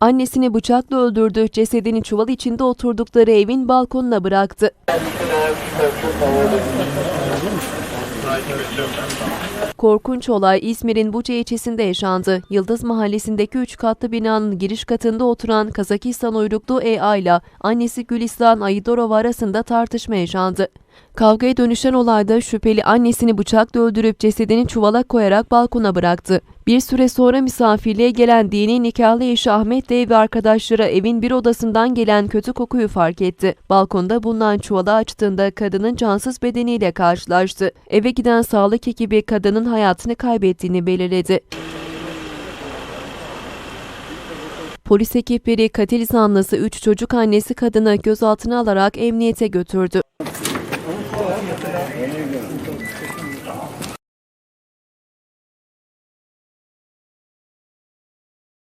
Annesini bıçakla öldürdü, cesedini çuval içinde oturdukları evin balkonuna bıraktı. Korkunç olay İzmir'in Buca ilçesinde yaşandı. Yıldız Mahallesi'ndeki 3 katlı binanın giriş katında oturan Kazakistan uyruklu EA ile annesi Gülistan Ayidorova arasında tartışma yaşandı. Kavgaya dönüşen olayda şüpheli annesini bıçakla öldürüp cesedini çuvala koyarak balkona bıraktı. Bir süre sonra misafirliğe gelen dini nikahlı eşi Ahmet Bey ve arkadaşları evin bir odasından gelen kötü kokuyu fark etti. Balkonda bulunan çuvalı açtığında kadının cansız bedeniyle karşılaştı. Eve giden sağlık ekibi kadının hayatını kaybettiğini belirledi. Polis ekipleri katil zanlısı 3 çocuk annesi kadını gözaltına alarak emniyete götürdü.